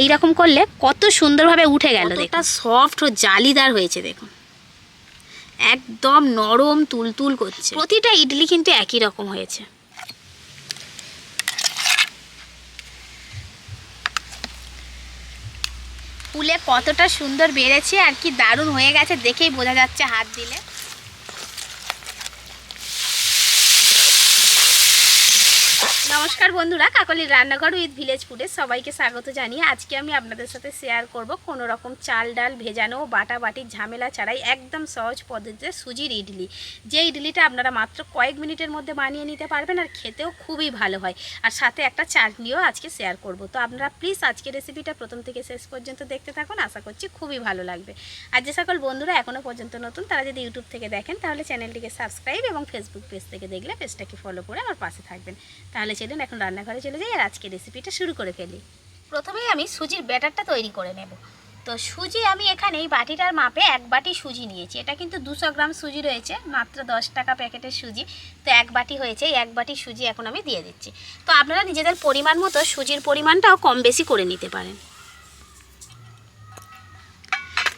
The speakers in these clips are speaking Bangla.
এই রকম করলে কত সুন্দরভাবে উঠে গেল এটা সফট ও জালিদার হয়েছে দেখুন। একদম নরম তুলতুল করছে। প্রতিটা ইডলি কিন্তু একই রকম হয়েছে। ফুলে কতটা সুন্দর বেড়েছে আর কি দারুণ হয়ে গেছে দেখেই বোঝা যাচ্ছে হাত দিলে। নমস্কার বন্ধুরা কাকলির রান্নাঘর উইথ ভিলেজ ফুডে সবাইকে স্বাগত জানিয়ে আজকে আমি আপনাদের সাথে শেয়ার করব কোনো রকম চাল ডাল ভেজানো বাটা বাটির ঝামেলা ছাড়াই একদম সহজ পদ্ধতিতে সুজির ইডলি। যে ইডলিটা আপনারা মাত্র কয়েক মিনিটের মধ্যে বানিয়ে নিতে পারবেন আর খেতেও খুবই ভালো হয়। আর সাথে একটা চাটনিও আজকে শেয়ার করব। তো আপনারা প্লিজ আজকে রেসিপিটা প্রথম থেকে শেষ পর্যন্ত দেখতে থাকুন, আশা করছি খুবই ভালো লাগবে। আর যে সকল বন্ধুরা এখনও পর্যন্ত নতুন, তারা যদি ইউটিউব থেকে দেখেন, তাহলে চ্যানেলটিকে সাবস্ক্রাইব এবং ফেসবুক পেজ থেকে দেখলে পেজটাকে ফলো করে আমার পাশে থাকবেন। তাহলে চলুন এখন রান্নাঘরে চলে যাই আর আজকে রেসিপিটা শুরু করে ফেলি। প্রথমেই আমি সুজির ব্যাটারটা তৈরি করে নেব। তো সুজি আমি এখানে এই বাটিটার মাপে এক বাটি সুজি নিয়েছি। এটা কিন্তু দুশো গ্রাম সুজি রয়েছে, মাত্র দশ টাকা প্যাকেটের সুজি। তো এক বাটি হয়েছে এক বাটি সুজি এখন আমি দিয়ে দিচ্ছি। তো আপনারা নিজেদের পরিমাণ মতো সুজির পরিমাণটাও কম বেশি করে নিতে পারেন।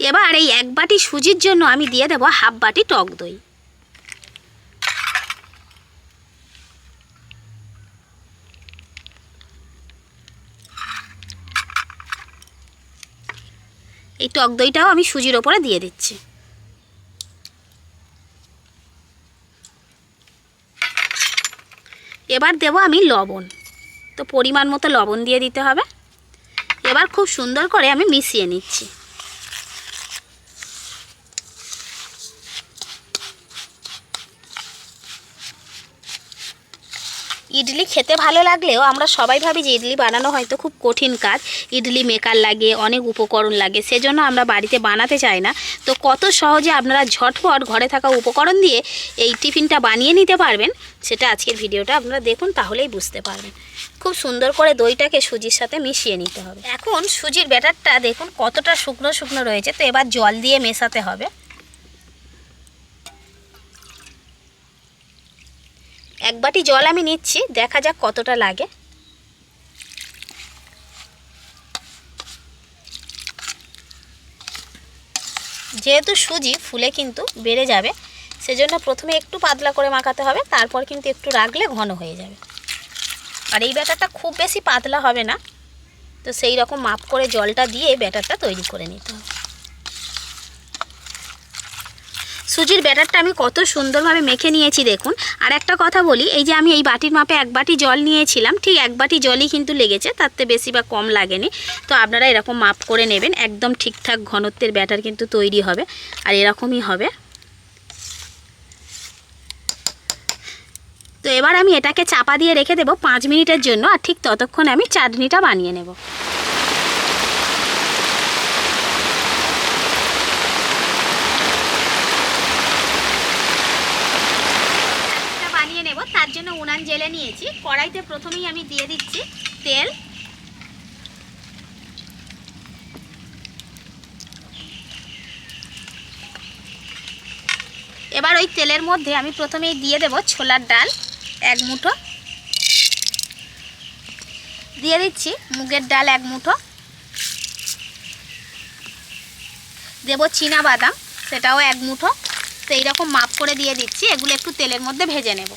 এবার এই এক বাটি সুজির জন্য আমি দিয়ে দেবো হাফ বাটি টক দই। এই টক দইটাও আমি সুজির ওপরে দিয়ে দিচ্ছি। এবার দেব আমি লবণ। তো পরিমাণ মতো লবণ দিয়ে দিতে হবে। এবার খুব সুন্দর করে আমি মিশিয়ে নিচ্ছি। ইডলি খেতে ভালো লাগলেও আমরা সবাই ভাবি যে ইডলি বানানো হয়তো খুব কঠিন কাজ। ইডলি মেকার লাগে, অনেক উপকরণ লাগে, সেজন্য আমরা বাড়িতে বানাতে চাই না। তো কত সহজে আপনারা ঝটপট ঘরে থাকা উপকরণ দিয়ে এই টিফিনটা বানিয়ে নিতে পারবেন, সেটা আজকের ভিডিওটা আপনারা দেখুন, তাহলেই বুঝতে পারবেন। খুব সুন্দর করে দইটাকে সুজির সাথে মিশিয়ে নিতে হবে। এখন সুজির ব্যাটারটা দেখুন কতটা শুকনো শুকনো রয়েছে, তো এবার জল দিয়ে মেশাতে হবে। এক বাটি জল আমি নিচ্ছি, দেখা যাক কতটা লাগে। যেহেতু সুজি, ফুলে কিন্তু বেড়ে যাবে, সেজন্য প্রথমে একটু পাতলা করে মাখাতে হবে, তারপর কিন্তু একটু রাখলে ঘন হয়ে যাবে। আর এই ব্যাটারটা খুব বেশি পাতলা হবে না, তো সেই রকম মাপ করে জলটা দিয়ে ব্যাটারটা তৈরি করে নিতে হবে। সুজির ব্যাটারটা আমি কত সুন্দরভাবে মেখে নিয়েছি দেখুন। আর একটা কথা বলি, এই যে আমি এই বাটির মাপে এক বাটি জল নিয়েছিলাম, ঠিক এক বাটি জলই কিন্তু লেগেছে, তাতে বেশি বা কম লাগেনি। তো আপনারা এরকম মাপ করে নেবেন, একদম ঠিকঠাক ঘনত্বের ব্যাটার কিন্তু তৈরি হবে, আর এরকমই হবে। তো এবার আমি এটাকে চাপা দিয়ে রেখে দেবো পাঁচ মিনিটের জন্য, আর ঠিক ততক্ষণে আমি চাটনিটা বানিয়ে নেব চাটনিটা বানিয়ে নেব তার জন্য উনান জেলে নিয়েছি। কড়াইতে প্রথমেই আমি দিয়ে দিচ্ছি তেল। এবার ওই তেলের মধ্যে আমি প্রথমেই দিয়ে দেব ছোলার ডাল, এক মুঠো। দিয়ে দিচ্ছি মুগের ডাল এক মুঠো। দেব চীনা বাদাম সেটাও এক মুঠো। তো এইরকম মাপ করে দিয়ে দিচ্ছি, এগুলো একটু তেলের মধ্যে ভেজে নেব।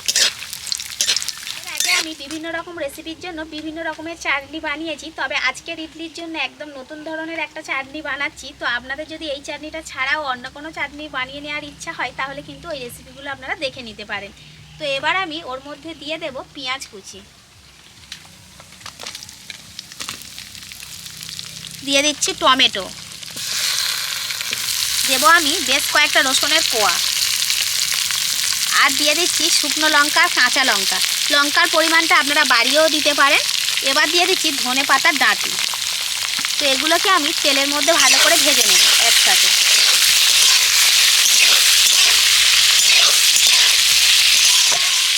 আমি বিভিন্ন রকম রেসিপির জন্য বিভিন্ন রকমের চাটনি বানিয়েছি। তবে আজকের ইডলির জন্য একদম নতুন ধরনের একটা চাটনি বানাচ্ছি। তো আপনাদের যদি এই চাটনিটা ছাড়াও অন্য কোনো চাটনি বানিয়ে নেওয়ার ইচ্ছা হয়, তাহলে কিন্তু ওই রেসিপিগুলো আপনারা দেখে নিতে পারেন। তো এবার আমি ওর মধ্যে দিয়ে দেব পেঁয়াজ কুচি। দিয়ে দিচ্ছি টমেটো। দেবো আমি বেশ কয়েকটা রসুনের কোয়া। আর দিয়ে দিচ্ছি শুকনো লঙ্কা, কাঁচা লঙ্কা। লঙ্কার পরিমাণটা আপনারা বাড়িয়েও দিতে পারেন। এবার দিয়ে দিচ্ছি ধনে পাতার ডাঁটি। তো এগুলোকে আমি তেলের মধ্যে ভালো করে ভেজে নেব একসাথে।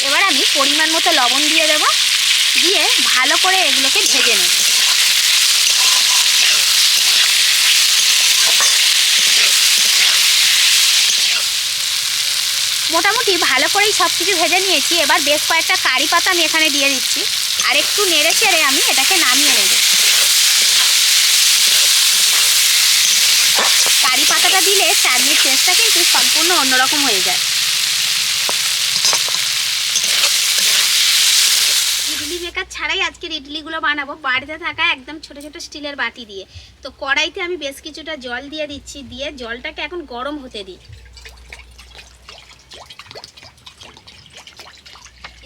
এবার আমি পরিমাণ মতো লবণ দিয়ে দেব। দিয়ে ভালো করে এগুলোকে ভেজে নেব। মোটামুটি ভালো করেই সব কিছু ভেজে নিয়েছি। এবার বেশ কয়েকটা কারি পাতা আমি এখানে দিয়ে দিচ্ছি। আর একটু নেড়ে চেড়ে আমি এটাকে নামিয়ে নেব। কারি পাতাটা দিলে চাটনির টেস্টটা কিন্তু সম্পূর্ণ অন্যরকম হয়ে যায়। ইডলি মেকার ছাড়াই আজকের ইডলিগুলো বানাবো। বাড়িতে থাকা একদম ছোট ছোট স্টিলের বাটি দিয়ে। তো কড়াইতে আমি বেশ কিছুটা জল দিয়ে দিচ্ছি। দিয়ে জলটাকে এখন গরম হতে দিই।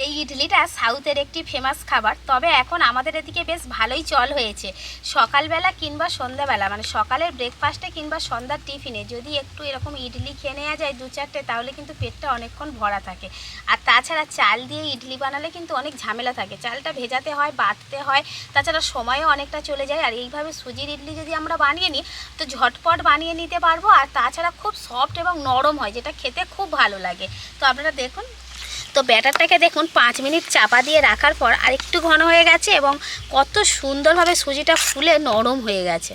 এই ইডলিটা সাউথের একটি ফেমাস খাবার। তবে এখন আমাদের এদিকে বেশ ভালোই চল হয়েছে। সকালবেলা কিংবা সন্ধ্যাবেলা মানে সকালের ব্রেকফাস্টে কিংবা সন্ধ্যার টিফিনে যদি একটু এরকম ইডলি খেয়ে নেওয়া যায় দু চারটে, তাহলে কিন্তু পেটটা অনেকক্ষণ ভরা থাকে। আর তাছাড়া চাল দিয়ে ইডলি বানালে কিন্তু অনেক ঝামেলা থাকে। চালটা ভেজাতে হয়, বাটতে হয়, তাছাড়া সময়ও অনেকটা চলে যায়। আর এইভাবে সুজির ইডলি যদি আমরা বানিয়ে নিই, তো ঝটপট বানিয়ে নিতে পারব। আর তাছাড়া খুব সফট এবং নরম হয়, যেটা খেতে খুব ভালো লাগে। তো আপনারা দেখুন তো ব্যাটারটাকে দেখুন পাঁচ মিনিট চাপা দিয়ে রাখার পর আরেকটু ঘন হয়ে গেছে এবং কত সুন্দরভাবে সুজিটা ফুলে নরম হয়ে গেছে।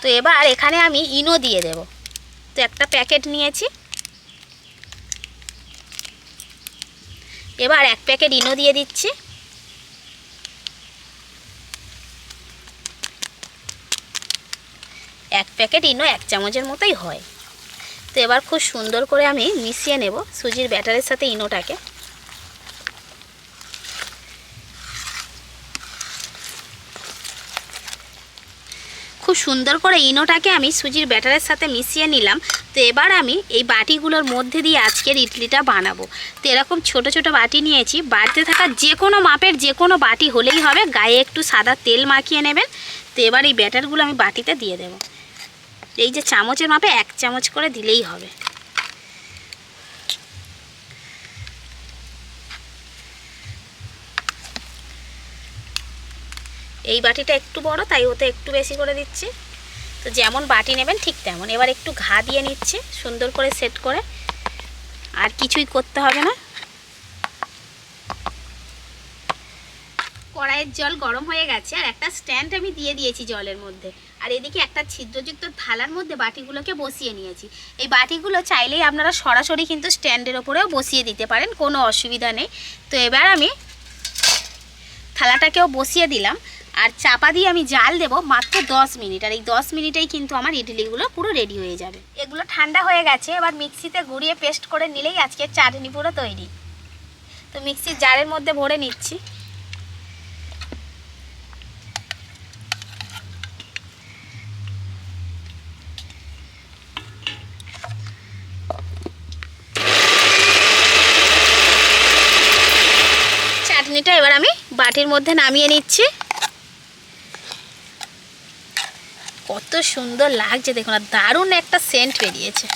তো এবার এখানে আমি ইনো দিয়ে দেব। তো একটা প্যাকেট নিয়েছি। এবার এক প্যাকেট ইনো দিয়ে দিচ্ছি। এক প্যাকেট ইনো এক চামচের মতোই হয়। তো এবার খুব সুন্দর করে আমি মিশিয়ে নেব সুজির ব্যাটারের সাথে ইনোটাকে। খুব সুন্দর করে ইনোটাকে আমি সুজির ব্যাটারের সাথে মিশিয়ে নিলাম। তো এবার আমি এই বাটিগুলোর মধ্যে দিয়ে আজকের ইডলিটা বানাবো। তো এরকম ছোট ছোট বাটি নিয়েছি। বাড়িতে থাকা যে কোনো মাপের যে কোনো বাটি হলেই হবে। গায়ে একটু সাদা তেল মাখিয়ে নেবেন। তো এবার এই ব্যাটারগুলো আমি বাটিতে দিয়ে দেব। এই যে চামচের মাপে এক চামচ করে দিলেই হবে। এই বাটিটা একটু বড়, তাই ওতে একটু বেশি করে দিচ্ছি। তো যেমন বাটি নেবেন ঠিক তেমন। এবার একটু ঘা দিয়ে নিচ্ছে, সুন্দর করে সেট করে। আর কিছুই করতে হবে না। কড়াইয়ের জল গরম হয়ে গেছে, আর একটা স্ট্যান্ড আমি দিয়ে দিয়েছি জলের মধ্যে। আর এদিকে একটা ছিদ্রযুক্ত থালার মধ্যে বাটিগুলোকে বসিয়ে নিয়েছি। এই বাটিগুলো চাইলেই আপনারা সরাসরি কিন্তু স্ট্যান্ডের ওপরেও বসিয়ে দিতে পারেন, কোনো অসুবিধা নেই। তো এবার আমি থালাটাকেও বসিয়ে দিলাম। আর চাপা দিয়ে আমি জাল দেব মাত্র দশ মিনিট। আর এই দশ মিনিটেই কিন্তু আমার ইডলিগুলো পুরো রেডি হয়ে যাবে। এগুলো ঠান্ডা হয়ে গেছে, এবার মিক্সিতে গুঁড়িয়ে পেস্ট করে নিলেই আজকে চাটনি পুরো তৈরি। তো মিক্সির জারের মধ্যে ভরে নিচ্ছি। চাটনিটা এবার আমি বাটির মধ্যে নামিয়ে নিচ্ছি। কত সুন্দর লাগছে, দেখুন, আর দারুণ একটা সেন্ট বেরিয়েছে।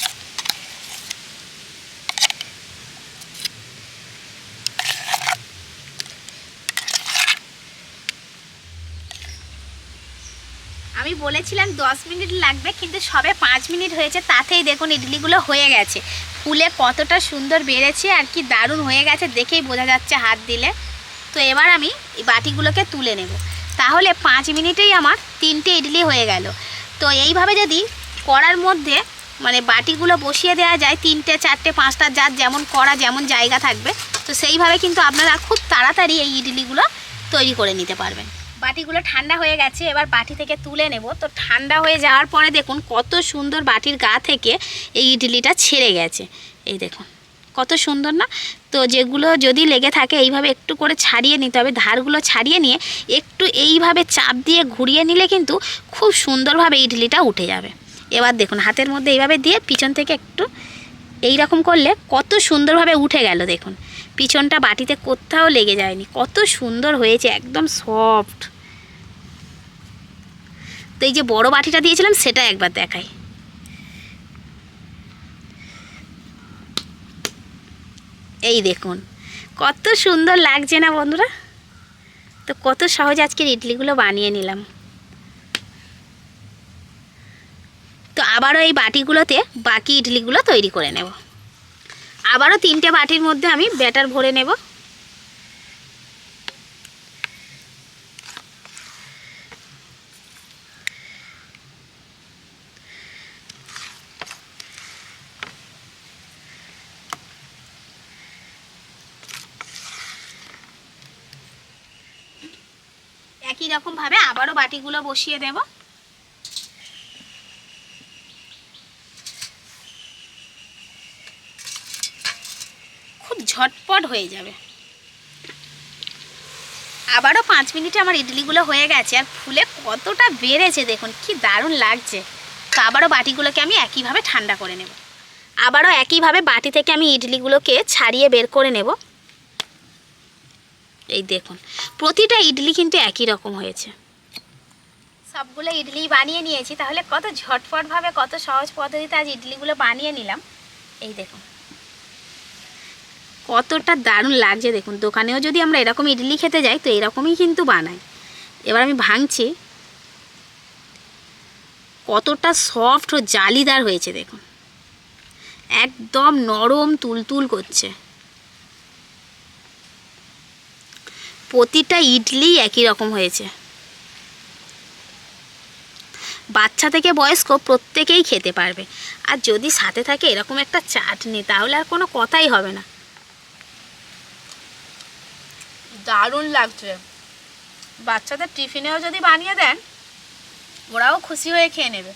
আমি বলেছিলাম দশ মিনিট লাগবে, কিন্তু সবে পাঁচ মিনিট হয়েছে, তাতেই দেখুন ইডলিগুলো হয়ে গেছে। ফুলে কতটা সুন্দর বেড়েছে, আর কি দারুণ হয়ে গেছে, দেখেই বোঝা যাচ্ছে হাত দিলে। তো এবার আমি বাটিগুলোকে তুলে নেব। তাহলে পাঁচ মিনিটেই আমার তিনটে ইডলি হয়ে গেল। তো এইভাবে যদি কড়ার মধ্যে মানে বাটিগুলো বসিয়ে দেওয়া যায়, তিনটে, চারটে, পাঁচটা, যার যেমন করা যেমন জায়গা থাকবে, তো সেইভাবে কিন্তু আপনারা খুব তাড়াতাড়ি এই ইডলিগুলো তৈরি করে নিতে পারবেন। বাটিগুলো ঠান্ডা হয়ে গেছে, এবার বাটি থেকে তুলে নেব। তো ঠান্ডা হয়ে যাওয়ার পরে দেখুন কত সুন্দর বাটির গা থেকে এই ইডলিটা ছেড়ে গেছে। এই দেখুন। কত সুন্দর না? তো যেগুলো যদি লেগে থাকে এইভাবে একটু করে ছাড়িয়ে নিতে হবে, ধারগুলো ছাড়িয়ে নিয়ে একটু এইভাবে চাপ দিয়ে ঘুরিয়ে নিলে কিন্তু খুব সুন্দরভাবে ইডলিটা উঠে যাবে। এবার দেখুন, হাতের মধ্যে এইভাবে দিয়ে পিছন থেকে একটু এই রকম করলে কত সুন্দরভাবে উঠে গেল দেখুন। পিছনটা বাটিতে কোথাও লেগে যায়নি, কত সুন্দর হয়েছে, একদম সফট। তো এই যে বড় বাটিটা দিয়েছিলাম, সেটা একবার দেখাই। এই দেখুন, কত সুন্দর লাগছে না বন্ধুরা? তো কত সহজ আজকের ইডলিগুলো বানিয়ে নিলাম। তো আবারও এই বাটিগুলোতে বাকি ইডলিগুলো তৈরি করে নেব। আবারও তিনটে বাটির মধ্যে আমি ব্যাটার ভরে নেব। একই রকমভাবে আবারও বাটিগুলো বসিয়ে দেব। খুব ঝটপট হয়ে যাবে। আবারও পাঁচ মিনিটে আমার ইডলিগুলো হয়ে গেছে আর ফুলে কতটা বেড়েছে দেখুন, কি দারুণ লাগছে। তো আবারও বাটিগুলোকে আমি একইভাবে ঠান্ডা করে নেব। আবারও একইভাবে বাটি থেকে আমি ইডলিগুলোকে ছাড়িয়ে বের করে নেব। এই দেখুন, প্রতিটা ইডলি কিন্তু একই রকম হয়েছে। সবগুলো ইডলি বানিয়ে নিয়েছি, তাহলে কত ঝটফটভাবে কত সহজ পদ্ধতিতে আজ ইডলিগুলো বানিয়ে নিলাম। এই দেখুন, কতটা দারুণ লাগছে দেখুন। দোকানেও যদি আমরা এরকম ইডলি খেতে যাই, তো এরকমই কিন্তু বানাই। এবার আমি ভাঙছি। কতটা সফট ও জালিদার হয়েছে দেখুন। একদম নরম তুলতুল করছে। প্রতিটা ইডলি একই রকম হয়েছে। বাচ্চা থেকে বয়স্ক প্রত্যেকেই খেতে পারবে। আর যদি সাথে থাকে এরকম একটা চাটনি, তাহলে আর কোনো কথাই হবে না। দারুণ লাগছে। বাচ্চাদের টিফিনেও যদি বানিয়ে দেন, ওরাও খুশি হয়ে খেয়ে নেবে।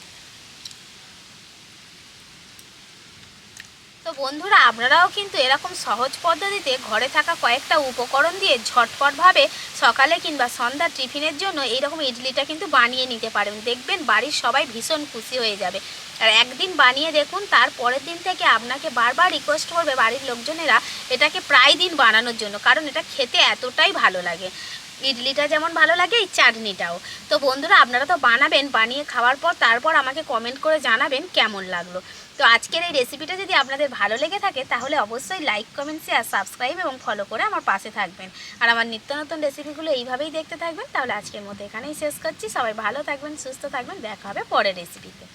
তো বন্ধুরা, আপনারাও কিন্তু এরকম সহজ পদ্ধতিতে ঘরে থাকা কয়েকটা উপকরণ দিয়ে ঝটপটভাবে সকালে কিংবা সন্ধ্যার টিফিনের জন্য এইরকম ইডলিটা কিন্তু বানিয়ে নিতে পারেন। দেখবেন বাড়ির সবাই ভীষণ খুশি হয়ে যাবে। আর একদিন বানিয়ে দেখুন তার পরের দিন থেকে আপনাকে বারবার রিকোয়েস্ট করবে বাড়ির লোকজনেরা এটাকে প্রায় দিন বানানোর জন্য, কারণ এটা খেতে এতটাই ভালো লাগে। ইডলিটা যেমন ভালো লাগে, এই চাটনিটাও। তো বন্ধুরা, আপনারা তো বানাবেন, বানিয়ে খাওয়ার পর তারপর আমাকে কমেন্ট করে জানাবেন কেমন লাগল। তো আজকের এই রেসিপিটা যদি আপনাদের ভালো লেগে থাকে, তাহলে অবশ্যই লাইক কমেন্ট শেয়ার সাবস্ক্রাইব এবং ফলো করে আমার পাশে থাকবেন। আর আমার নিত্য নতুন রেসিপিগুলো এইভাবেই দেখতে থাকবেন। তাহলে আজকের মতো এখানেই শেষ করছি। সবাই ভালো থাকবেন, সুস্থ থাকবেন। দেখা হবে পরের রেসিপিতে